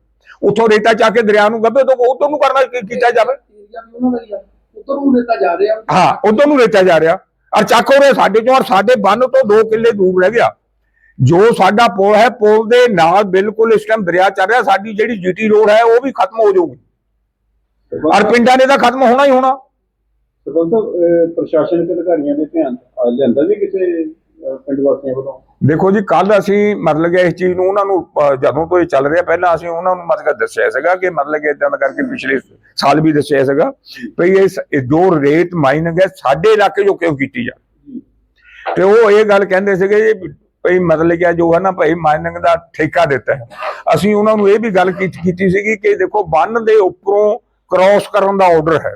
ਉੱਥੋਂ ਰੇਤਾ ਚੱਕ ਕੇ ਦਰਿਆ ਨੂੰ ਗੱਭੇ ਤੋਂ ਉਧਰ ਨੂੰ ਕਰਨਾ ਕੀਤਾ ਜਾਵੇ?
ਉੱਧਰ ਨੂੰ ਦਿੱਤਾ ਜਾ ਰਿਹਾ।
ਹਾਂ ਉਧਰ ਨੂੰ ਰੇਤਾ ਜਾ ਰਿਹਾ। ਔਰ ਚੱਕ ਹੋ ਰਿਹਾ ਸਾਡੇ ਚੋਂ ਔਰ ਸਾਡੇ ਬੰਨ ਤੋਂ 2 ਕਿੱਲੇ ਦੂਰ ਰਹਿ ਗਿਆ। ਜੋ ਸਾਡਾ ਪੁਲ ਹੈ ਪੁਲ ਦੇ ਨਾਲ ਬਿਲਕੁਲ ਇਸ ਟਾਈਮ ਦਰਿਆ ਚੱਲ ਰਿਹਾ ਸਾਡੀ ਜਿਹੜੀ ਜੀਟੀ ਰੋਡ ਹੈ ਉਹ ਵੀ ਖਤਮ ਹੋ ਜਾਊਗੀ। ਔਰ ਪਿੰਡਾਂ ਨੇ ਤਾਂ ਖਤਮ ਹੋਣਾ ਹੀ ਹੋਣਾ।
ਸਰਪੰਚ ਸਾਹਿਬ ਅਹ, ਪ੍ਰਸ਼ਾਸਨਿਕ ਅਧਿਕਾਰੀਆਂ ਦੇ ਧਿਆਨ ਆ ਲਿਆਂਦਾ ਵੀ ਕਿਸੇ ਅਹ, ਪਿੰਡ ਵਾਸੀਆਂ ਵੱਲੋਂ?
ਦੇਖੋ ਜੀ ਕੱਲ ਅਸੀਂ ਮਤਲਬ ਕਿ ਇਸ ਚੀਜ਼ ਨੂੰ ਉਹਨਾਂ ਨੂੰ ਜਦੋਂ ਤੋਂ ਇਹ ਚੱਲ ਰਿਹਾ ਪਹਿਲਾਂ ਅਸੀਂ ਉਹਨਾਂ ਨੂੰ ਮਤਲਬ ਦੱਸਿਆ ਸੀਗਾ ਕਿ ਮਤਲਬ ਕਿ ਇਦਾਂ ਦਾ ਕਰਕੇ ਪਿਛਲੇ ਸਾਲ ਵੀ ਦੱਸਿਆ ਸੀਗਾ ਵੀ ਇਹ ਜੋ ਰੇਟ ਮਾਈਨਿੰਗ ਹੈ ਸਾਡੇ ਇਲਾਕੇ ਜੋ ਕਿਉਂ ਕੀਤੀ ਜਾ। ਤੇ ਉਹ ਇਹ ਗੱਲ ਕਹਿੰਦੇ ਸੀਗੇ ਜੀ ਭਈ ਮਤਲਬ ਕਿ ਜੋ ਹੈ ਨਾ ਭਾਈ ਮਾਈਨਿੰਗ ਦਾ ਠੇਕਾ ਦਿੱਤਾ ਹੈ। ਅਸੀਂ ਉਹਨਾਂ ਨੂੰ ਇਹ ਵੀ ਗੱਲ ਕੀਤੀ ਸੀਗੀ ਕਿ ਦੇਖੋ, ਬੰਨ ਦੇ ਉੱਪਰੋਂ ਕ੍ਰਾਸ ਕਰਨ ਦਾ ਆਰਡਰ ਹੈ।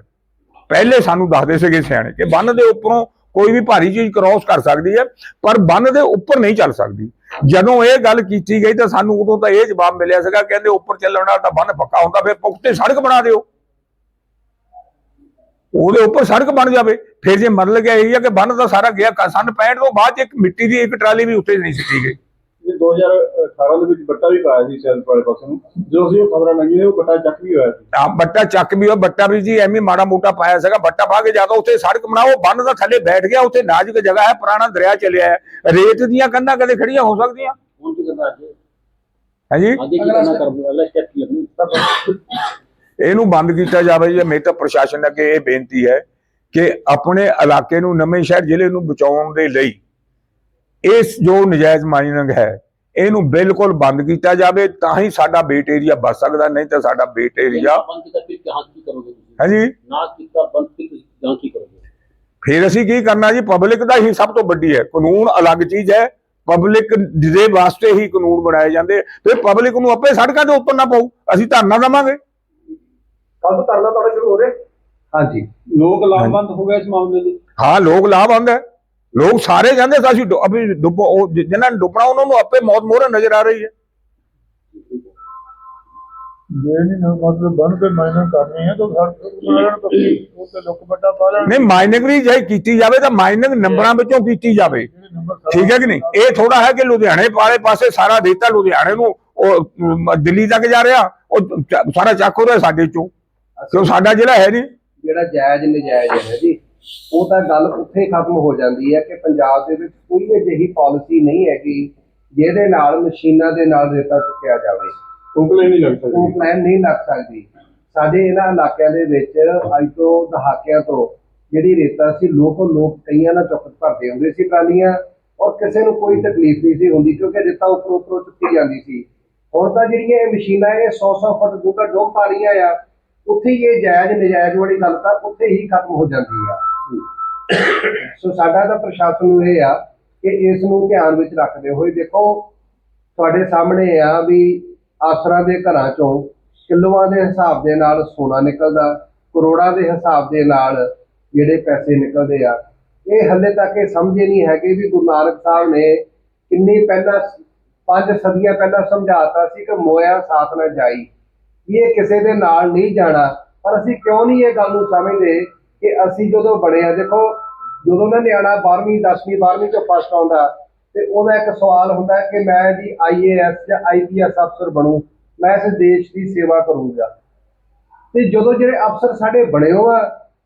ਪਹਿਲੇ ਸਾਨੂੰ ਦੱਸਦੇ ਸੀਗੇ ਸਿਆਣੇ ਕਿ ਬੰਨ ਦੇ ਉੱਪਰੋਂ ਕੋਈ ਵੀ ਭਾਰੀ ਚੀਜ਼ ਕ੍ਰਾਸ ਕਰ ਸਕਦੀ ਹੈ, ਪਰ ਬੰਨ ਦੇ ਉੱਪਰ ਨਹੀਂ ਚੱਲ ਸਕਦੀ। ਜਦੋਂ ਇਹ ਗੱਲ ਕੀਤੀ ਗਈ ਤਾਂ ਸਾਨੂੰ ਉਦੋਂ ਤਾਂ ਇਹ ਜਵਾਬ ਮਿਲਿਆ ਸੀਗਾ, ਕਹਿੰਦੇ ਉੱਪਰ ਚੱਲਣ ਨਾਲ ਤਾਂ ਬੰਨ ਪੱਕਾ ਹੁੰਦਾ, ਫਿਰ ਪੁਖਤੇ ਸੜਕ ਬਣਾ ਦਿਓ। ਉਹਦੇ ਉੱਪਰ ਸੜਕ ਬਣ ਜਾਵੇ ਫਿਰ ਜੇ ਮਤਲਬ ਕਿ ਇਹ ਹੈ ਕਿ ਬੰਨ ਤਾਂ ਸਾਰਾ ਗਿਆ ਸੰਨ 65 ਤੋਂ ਬਾਅਦ ਇੱਕ ਮਿੱਟੀ ਦੀ ਇੱਕ ਟਰਾਲੀ ਵੀ ਉੱਤੇ ਨਹੀਂ ਸਿੱਟੀ ਗਈ।
ਇਹ 2018 ਦੇ ਵਿੱਚ ਬੱਟਾ ਵੀ ਪਾਇਆ ਸੀ ਸੈਲ ਵਾਲੇ ਪਾਸੇ ਨੂੰ। ਜੋ ਅਸੀਂ ਉਹ ਖਬਰਾਂ ਲੰਗੀਆਂ ਉਹ ਬੱਟਾ ਚੱਕ ਵੀ ਹੋਇਆ ਸੀ।
ਆ ਬੱਟਾ ਚੱਕ ਵੀ ਉਹ ਬੱਟਾ ਵੀ ਜੀ ਐਵੇਂ ਮਾੜਾ ਮੋਟਾ ਪਾਇਆ ਸੀਗਾ ਬੱਟਾ ਪਾ ਕੇ ਜਦੋਂ ਉੱਥੇ ਸੜਕ ਬਣਾਓ ਬੰਨ ਦਾ ਥੱਲੇ ਬੈਠ ਗਿਆ ਉੱਥੇ ਨਾਜ਼ੁਕ ਜਗ੍ਹਾ ਹੈ ਪੁਰਾਣਾ ਦਰਿਆ ਚੱਲਿਆ ਹੈ। ਰੇਤ ਦੀਆਂ ਕੰਧਾਂ ਕਦੇ ਖੜੀਆਂ ਹੋ ਸਕਦੀਆਂ?
ਹੁਣ ਕੀ ਕਰਨਾ ਅੱਗੇ?
ਹਾਂਜੀ
ਅੱਗੇ ਕੀ ਕਰਨਾ ਕਰ ਅਗਲਾ ਸਟੈਪ ਕੀ ਲੱਗਣੀ
ਇਹਨੂੰ ਬੰਦ ਕੀਤਾ ਜਾਵੇ ਜੀ ਮੇਰੀ ਤਾਂ ਪ੍ਰਸ਼ਾਸਨ ਅੱਗੇ ਇਹ ਬੇਨਤੀ ਹੈ ਕਿ ਆਪਣੇ ਇਲਾਕੇ ਨੂੰ ਨਵੇਂ ਸ਼ਹਿਰ ਜ਼ਿਲ੍ਹੇ ਨੂੰ ਬਚਾਉਣ ਦੇ ਲਈ ਇਸ ਜੋ ਨਜਾਇਜ਼ ਮਾਈਨਿੰਗ ਹੈ ਇਹਨੂੰ ਬਿਲਕੁਲ ਬੰਦ ਕੀਤਾ ਜਾਵੇ ਤਾਂ ਹੀ ਸਾਡਾ ਬੇਟ ਏਰੀਆ ਬਚ ਸਕਦਾ ਨਹੀਂ ਤਾਂ ਸਾਡਾ ਬੇਟ ਏਰੀਆ ਹਾਂਜੀ
ਨਾ ਕੀਤਾ ਬੰਦ ਫਿਰ ਤੁਸੀਂ ਜਾਂ ਕੀ ਕਰੋਗੇ?
ਫਿਰ ਅਸੀਂ ਕੀ ਕਰਨਾ ਜੀ ਪਬਲਿਕ ਦਾ ਹੀ ਸਭ ਤੋਂ ਵੱਡੀ ਹੈ ਕਾਨੂੰਨ ਅਲੱਗ ਚੀਜ਼ ਹੈ ਪਬਲਿਕ ਦੇ ਵਾਸਤੇ ਹੀ ਕਾਨੂੰਨ ਬਣਾਏ ਜਾਂਦੇ ਫਿਰ ਪਬਲਿਕ ਨੂੰ ਆਪੇ ਸੜਕਾਂ ਤੇ ਉਤਰਨਾ ਪਊ ਅਸੀਂ ਧਰਨਾ ਦੇਵਾਂਗੇ।
ਕੱਲ ਤੋਂ ਧਰਨਾ ਤੁਹਾਡਾ ਸ਼ੁਰੂ ਹੋ ਰਿਹਾ?
ਹਾਂਜੀ।
ਲੋਕ ਲਾਭਬੰਦ ਹੋ ਗਏ ਇਸ ਮਾਮਲੇ ਦੇ।
ਹਾਂ ਲੋਕ ਲਾਭ ਆਉਂਦਾ ਲੋਕ ਸਾਰੇ ਜਾਂਦੇ ਸੀ ਅਸੀਂ ਅਭੀ ਡੁੱਬ ਉਹ ਜਿ- ਜਿਨ੍ਹਾਂ ਨੇ ਡੁੱਬਣਾ ਉਹਨਾਂ ਨੂੰ ਆਪੇ ਮੌਤ ਮੋਹਰੇ ਨਜ਼ਰ ਆ ਰਹੀ ਹੈ।
ਜੇ ਨਹੀਂ ਨਾ ਮਤਲਬ ਬਣ ਕੇ ਮਾਇਨਾ ਕਰਨੀ ਹੈ ਤਾਂ ਹਰ ਉਦਾਹਰਣ ਪੱਕੀ ਉਹ ਤੇ ਲੁੱਕ ਬੱਟਾ ਪਾ ਲੈਣ।
ਨਹੀਂ ਮਾਈਨਿੰਗ ਵੀ ਜੇ ਕੀਤੀ ਜਾਵੇ ਤਾਂ ਮਾਈਨਿੰਗ ਨੰਬਰਾਂ ਵਿੱਚੋਂ ਕੀਤੀ ਜਾਵੇ। ਠੀਕ ਹੈ ਕਿ ਨਹੀਂ? ਇਹ ਥੋੜਾ ਹੈ ਕਿ ਲੁਧਿਆਣੇ ਵਾਲੇ ਪਾਸੇ ਸਾਰਾ ਰੇਤਾ ਲੁਧਿਆਣੇ ਨੂੰ ਉਹ ਦਿੱਲੀ ਤੱਕ ਜਾ ਰਿਹਾ ਉਹ ਸਾਰਾ ਚੱਕ ਹੋ ਰਿਹਾ ਸਾਡੇ ਚੋਂ। ਕਿਉਂ ਸਾਡਾ ਜ਼ਿਲ੍ਹਾ ਹੈ ਨਹੀਂ?
ਜਿਹੜਾ ਜਾਇਜ਼ ਨਜਾਇਜ਼ ਹੈ ਜੀ ਉਹ ਤਾਂ ਗੱਲ ਉੱਥੇ ਖਤਮ ਹੋ ਜਾਂਦੀ ਹੈ ਕਿ ਪੰਜਾਬ ਦੇ ਵਿੱਚ ਕੋਈ ਅਜਿਹੀ ਪਾਲਿਸੀ ਨਹੀਂ ਹੈਗੀ ਜਿਹਦੇ ਨਾਲ ਮਸ਼ੀਨਾਂ ਦੇ ਨਾਲ ਰੇਤਾ ਚੁੱਕਿਆ ਜਾਵੇ।
ਉਂਗਲੇ ਨਹੀਂ ਲੱਗ
ਉਹ ਪਲਾਨ ਨਹੀਂ ਲੱਗ ਸਕਦੀ। ਸਾਡੇ ਇਹਨਾਂ ਇਲਾਕਿਆਂ ਦੇ ਵਿੱਚ ਅੱਜ ਤੋਂ ਦਹਾਕਿਆਂ ਤੋਂ ਜਿਹੜੀ ਰੇਤਾ ਸੀ ਲੋਕ ਲੋਕ ਕਈਆਂ ਨਾਲ ਚੁੱਕ ਭਰਦੇ ਹੁੰਦੇ ਸੀ ਟਰਾਲੀਆਂ ਔਰ ਕਿਸੇ ਨੂੰ ਕੋਈ ਤਕਲੀਫ ਨਹੀਂ ਸੀ ਹੁੰਦੀ ਕਿਉਂਕਿ ਰੇਤਾ ਉੱਪਰ ਉੱਪਰੋਂ ਚੁੱਕੀ ਜਾਂਦੀ ਸੀ। ਹੁਣ ਤਾਂ ਜਿਹੜੀਆਂ ਇਹ ਮਸ਼ੀਨਾਂ ਇਹ 100-100 ਫੁੱਟ ਡੂੰਘਾ ਡੋਬ ਪਾ ਰਹੀਆਂ ਆ ਉੱਥੇ ਹੀ ਇਹ ਜਾਇਜ਼ ਨਜਾਇਜ਼ ਵਾਲੀ ਗੱਲ ਤਾਂ ਉੱਥੇ ਹੀ ਖਤਮ ਹੋ ਜਾਂਦੀ ਆ। ਸੋ ਸਾਡਾ ਤਾਂ ਪ੍ਰਸ਼ਾਸਨ ਨੂੰ ਇਹ ਆ ਕਿ ਇਸ ਨੂੰ ਧਿਆਨ ਵਿੱਚ ਰੱਖਦੇ ਹੋਏ ਦੇਖੋ, ਤੁਹਾਡੇ ਸਾਹਮਣੇ ਆ ਵੀ ਅਫਸਰਾਂ ਦੇ ਘਰਾਂ ਚੋਂ ਕਿਲੋਆਂ ਦੇ ਹਿਸਾਬ ਦੇ ਨਾਲ ਸੋਨਾ ਨਿਕਲਦਾ, ਕਰੋੜਾਂ ਦੇ ਹਿਸਾਬ ਦੇ ਨਾਲ ਜਿਹੜੇ ਪੈਸੇ ਨਿਕਲਦੇ ਆ। ਇਹ ਹੱਲੇ ਤੱਕ ਇਹ ਸਮਝੇ ਨਹੀਂ ਹੈਗੇ ਵੀ ਗੁਰੂ ਨਾਨਕ ਸਾਹਿਬ ਨੇ ਕਿੰਨੀ ਪਹਿਲਾਂ, ਪੰਜ ਸਦੀਆਂ ਪਹਿਲਾਂ ਸਮਝਾਤਾ ਸੀ ਕਿ ਮੋਇਆ ਸਾਥ ਨਾ ਜਾਈ। ਵੀ ਇਹ ਕਿਸੇ ਦੇ ਨਾਲ ਨਹੀਂ ਜਾਣਾ। ਪਰ ਅਸੀਂ ਕਿਉਂ ਨਹੀਂ ਇਹ ਗੱਲ ਨੂੰ ਸਮਝਦੇ ਕਿ ਅਸੀਂ ਜਦੋਂ ਬੜੇ ਆ, ਦੇਖੋ, ਜਦੋਂ ਮੈਂ ਨਿਆਣਾ 12ਵੀਂ 10ਵੀਂ 12ਵੀਂ ਤੋਂ ਫਸਟ ਆਉਂਦਾ, ਤੇ ਉਹਦਾ ਇੱਕ ਸਵਾਲ ਹੁੰਦਾ ਕਿ ਮੈਂ ਜੀ ਆਈਏਐਸ ਜਾਂ ਆਈਪੀਐਸ ਅਫਸਰ ਬਣੂ, ਮੈਂ ਇਸ ਦੇਸ਼ ਦੀ ਸੇਵਾ ਕਰੂੰਗਾ। ਤੇ ਜਦੋਂ ਜਿਹੜੇ ਅਫਸਰ ਸਾਡੇ ਬਣੇ ਹੋ ਆ,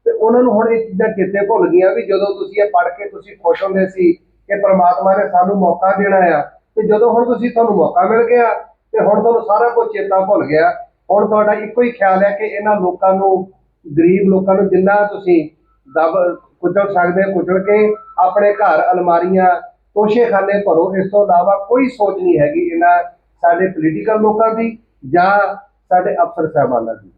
ਤੇ ਉਹਨਾਂ ਨੂੰ ਹੁਣ ਇਹ ਚੀਜ਼ਾਂ ਚੇਤੇ ਭੁੱਲ ਗਈਆਂ ਵੀ ਜਦੋਂ ਤੁਸੀਂ ਇਹ ਪੜ੍ਹ ਕੇ ਤੁਸੀਂ ਖੁਸ਼ ਹੁੰਦੇ ਸੀ ਕਿ ਪ੍ਰਮਾਤਮਾ ਨੇ ਸਾਨੂੰ ਮੌਕਾ ਦੇਣਾ ਆ, ਤੇ ਜਦੋਂ ਹੁਣ ਤੁਸੀਂ ਤੁਹਾਨੂੰ ਮੌਕਾ ਮਿਲ ਗਿਆ, ਤੇ ਹੁਣ ਤੁਹਾਨੂੰ ਸਾਰਾ ਕੁਝ ਚੇਤਾ ਭੁੱਲ ਗਿਆ ਹੁਣ ਤੁਹਾਡਾ ਇੱਕੋ ਹੀ ਖਿਆਲ ਹੈ ਕਿ ਇਹਨਾਂ ਲੋਕਾਂ ਨੂੰ ਗਰੀਬ ਲੋਕਾਂ ਨੂੰ ਜਿੰਨਾ ਤੁਸੀਂ ਦਬ ਕੁਚਲ ਸਕਦੇ ਹੋ, ਕੁਚਲ ਕੇ ਆਪਣੇ ਘਰ ਅਲਮਾਰੀਆਂ ਤੋਸ਼ੇਖਾਨੇ ਭਰੋ ਇਸ ਤੋਂ ਇਲਾਵਾ ਕੋਈ ਸੋਚ ਨਹੀਂ ਹੈਗੀ ਇਹਨਾਂ ਸਾਡੇ ਪੋਲੀਟੀਕਲ ਲੋਕਾਂ ਦੀ ਜਾਂ ਸਾਡੇ ਅਫਸਰ ਸਾਹਿਬਾਨਾਂ ਦੀ।